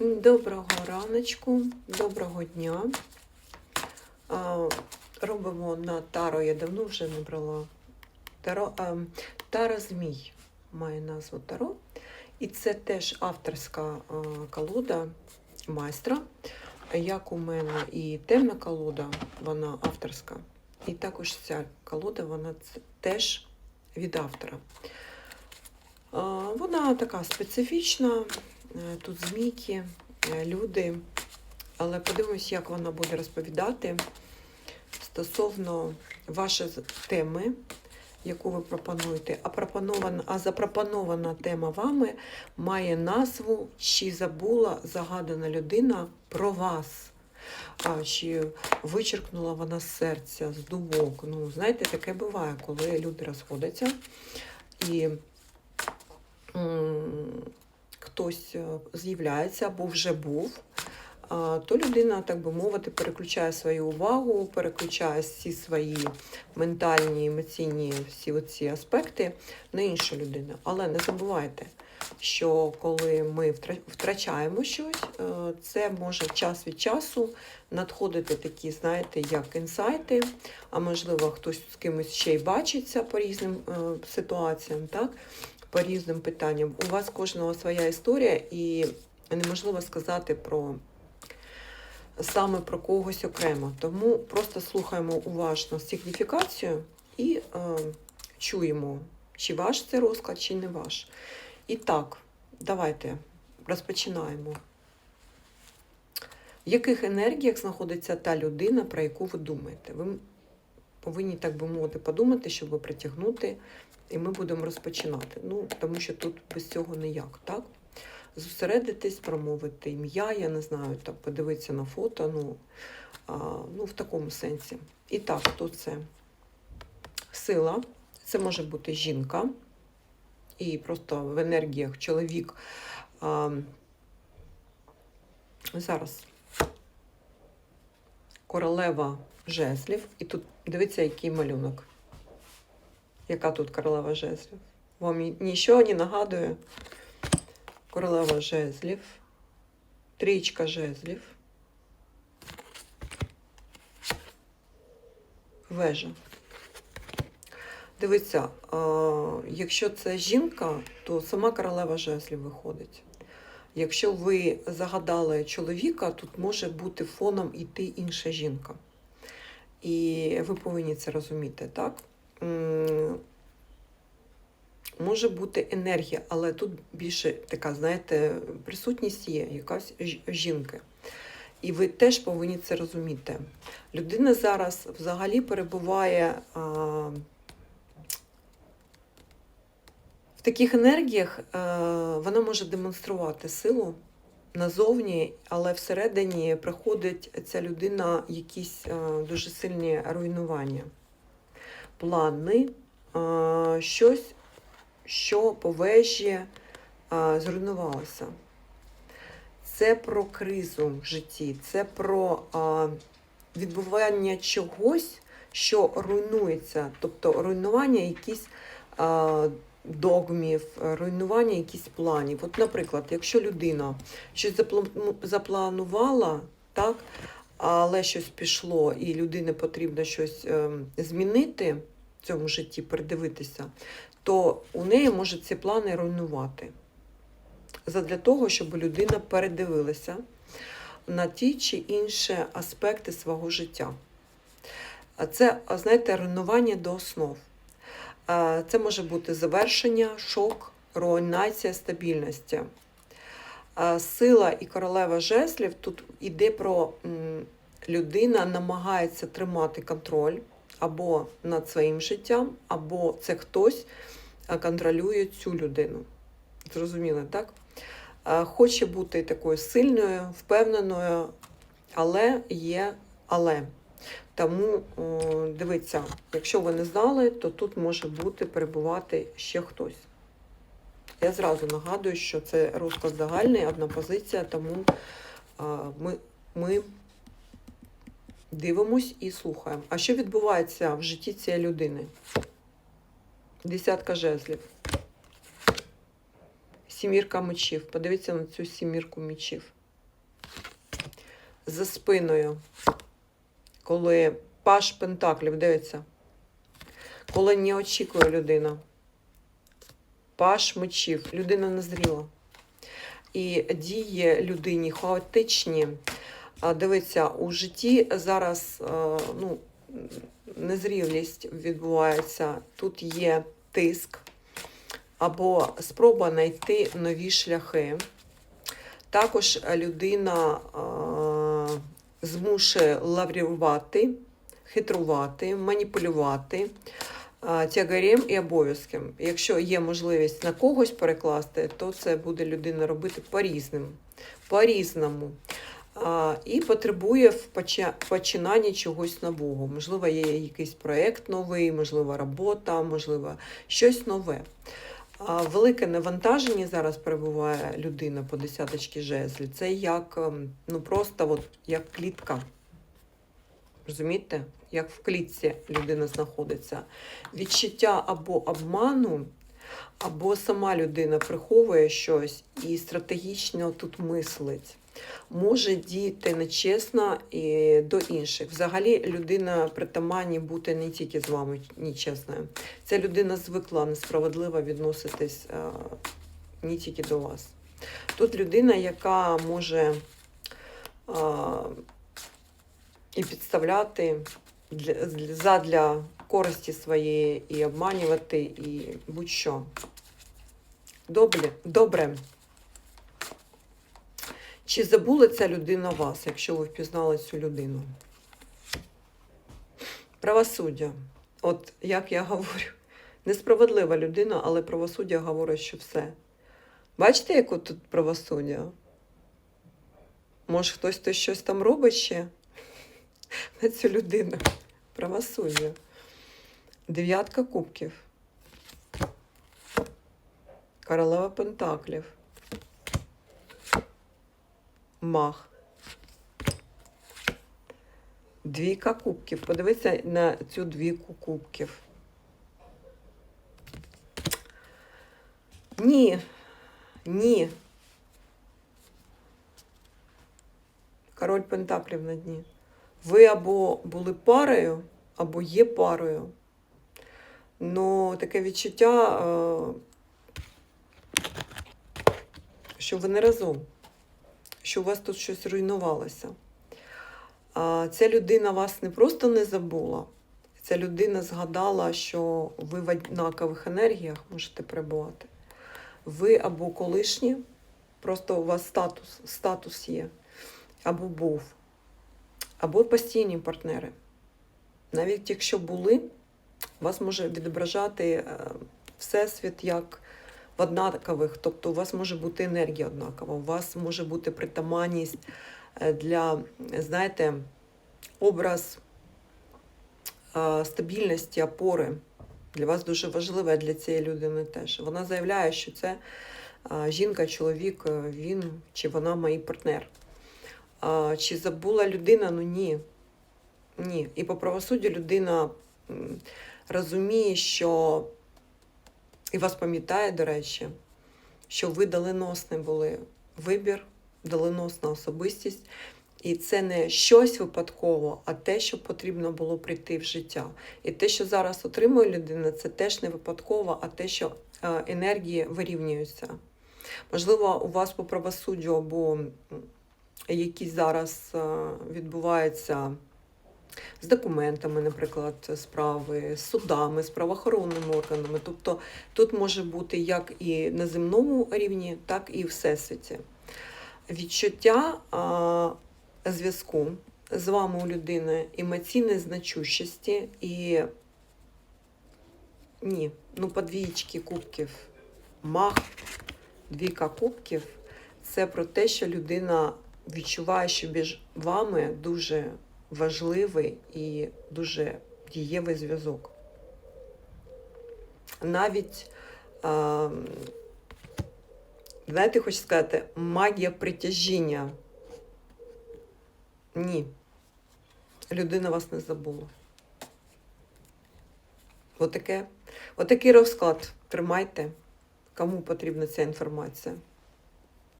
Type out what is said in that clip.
Доброго раночку, доброго дня. Робимо на таро, я давно вже не брала. Таро, таро Змій має назву Таро. І це теж авторська колода майстра. Як у мене і темна колода, вона авторська. І також ця колода, вона теж від автора. Вона така специфічна, тут змійки, е, люди. Але подивимось, як вона буде розповідати стосовно вашої теми, яку ви пропонуєте. А, пропонована, а запропонована тема вами має назву Чи забула загадана людина про вас? А, чи вичеркнула вона з серця, з думок. Ну, знаєте, таке буває, коли люди розходяться і хтось е, з'являється або вже був, то людина, так би мовити, переключає свою увагу, переключає всі свої ментальні, емоційні всі ці аспекти на іншу людину. Але не забувайте, що коли ми втрачаємо щось, е, це може час від часу надходити такі, знаєте, як інсайти, а можливо, хтось з кимось ще й бачиться по різним е, ситуаціям, так? По різним питанням. У вас кожного своя історія, і неможливо сказати про саме про когось окремо. Тому просто слухаємо уважно сигніфікацію і е, чуємо, чи ваш це розклад, чи не ваш. І так, давайте розпочинаємо. В яких енергіях знаходиться та людина, про яку ви думаєте? Ви повинні, так би мовити, подумати, щоб притягнути, і ми будемо розпочинати. Ну, тому що тут без цього ніяк, так? Зосередитись, промовити ім'я, я не знаю, так, подивитися на фото, ну, а, ну, в такому сенсі. І так, хто це? Сила, це може бути жінка, і просто в енергіях чоловік. А, зараз королева жезлів. І тут дивіться, який малюнок. Яка тут королева жезлів? Вам нічого не нагадує? Королева жезлів, трічка жезлів, вежа. Дивіться, якщо це жінка, то сама королева жезлів виходить. Якщо ви загадали чоловіка, тут може бути фоном іти інша жінка. І ви повинні це розуміти, так? Може бути енергія, але тут більше така, знаєте, присутність є якась жінки. І ви теж повинні це розуміти. Людина зараз взагалі перебуває а, в таких енергіях, а, вона може демонструвати силу назовні, але всередині приходить ця людина якісь дуже сильні руйнування, плани, щось що по вежі зруйнувалося. Це про кризу в житті, це про відбування чогось, що руйнується, тобто руйнування якісь догмів, руйнування якісь планів. От, наприклад, якщо людина щось запланувала, так, але щось пішло, і людині потрібно щось ем, змінити в цьому житті, передивитися, то у неї можуть ці плани руйнувати. Задля того, щоб людина передивилася на ті чи інші аспекти свого життя. А Це, знаєте, руйнування до основ. Це може бути завершення, шок, руйнація стабільності. Сила і королева жезлів тут йде про людина намагається тримати контроль або над своїм життям, або це хтось контролює цю людину. Зрозуміло, так? Хоче бути такою сильною, впевненою, але є але. Тому дивіться, якщо ви не знали, то тут може бути перебувати ще хтось. Я зразу нагадую, що це розклад загальний, одна позиція, тому ми, ми дивимось і слухаємо. А що відбувається в житті цієї людини? Десятка жезлів. Сімірка мечів. Подивіться на цю сімірку мечів. за спиною. Коли паш пентаклів, дивиться. Коли не очікує людина. Паш мечів. Людина незріла. І дії людині хаотичні. Дивиться, у житті зараз ну, незрілість відбувається. Тут є тиск або спроба знайти нові шляхи. Також людина змушує лаврувати, хитрувати, маніпулювати тягарем і обов'язком. Якщо є можливість на когось перекласти, то це буде людина робити по-різному. По-різному. І потребує в починанні чогось нового. Можливо, є якийсь проєкт новий, можливо, робота, можливо, щось нове. Велике навантаження зараз перебуває людина по десяточці жезлі. Це як ем, ну просто от, як клітка. Розумієте? Як в клітці людина знаходиться. Відчуття або обману, або сама людина приховує щось і стратегічно тут мислить. Може діяти нечесно і до інших. Взагалі людина притаманні бути не тільки з вами нечесною. Ця людина звикла несправедливо відноситись не тільки до вас. Тут людина, яка може е, і підставляти для- задля користі своєї, і обманювати, і будь-що. Добре, добре. Чи забула ця людина вас, якщо ви впізнали цю людину? Правосуддя. От як я говорю, несправедлива людина, але правосуддя говорить, що все. Бачите, яке тут правосуддя? Може, хтось то щось там робить ще на цю людину? Правосуддя. Дев'ятка кубків. Королева Пентаклів. Мах. Двійка кубків. Подивіться на цю двійку кубків. Ні. Ні. Король Пентаклів на дні. Ви або були парою, або є парою. Ну, таке відчуття, е, що ви не разом що у вас тут щось руйнувалося. Ця людина вас не просто не забула, ця людина згадала, що ви в однакових енергіях можете перебувати. Ви або колишні, просто у вас статус, статус є, або був, або постійні партнери. Навіть якщо були, вас може відображати е, Всесвіт як в однакових, тобто у вас може бути енергія однакова, у вас може бути притаманність е, для, знаєте, образ е, стабільності, опори. Для вас дуже важливе, для цієї людини теж. Вона заявляє, що це жінка, чоловік, він чи вона мій партнер. Чи забула людина? Ну ні. Ні. І по правосуддю людина розуміє, що і вас пам'ятає, до речі, що ви доленосні були вибір, доленосна особистість. І це не щось випадково, а те, що потрібно було прийти в життя. І те, що зараз отримує людина, це теж не випадково, а те, що е, енергії вирівнюються. Можливо, у вас по правосуддю або якісь зараз е, відбуваються з документами, наприклад, справи, з судами, з правоохоронними органами. Тобто тут може бути як і на земному рівні, так і всесвіті. Відчуття зв'язку з вами у людини, емоційної значущості і ні, ну подвієчки кубків, мах, двійка кубків це про те, що людина відчуває, що між вами дуже важливий і дуже дієвий зв'язок. Навіть, знаєте, хочу сказати, магія притяжіння. Ні. Людина вас не забула. Отаке, отакий розклад. Тримайте, кому потрібна ця інформація.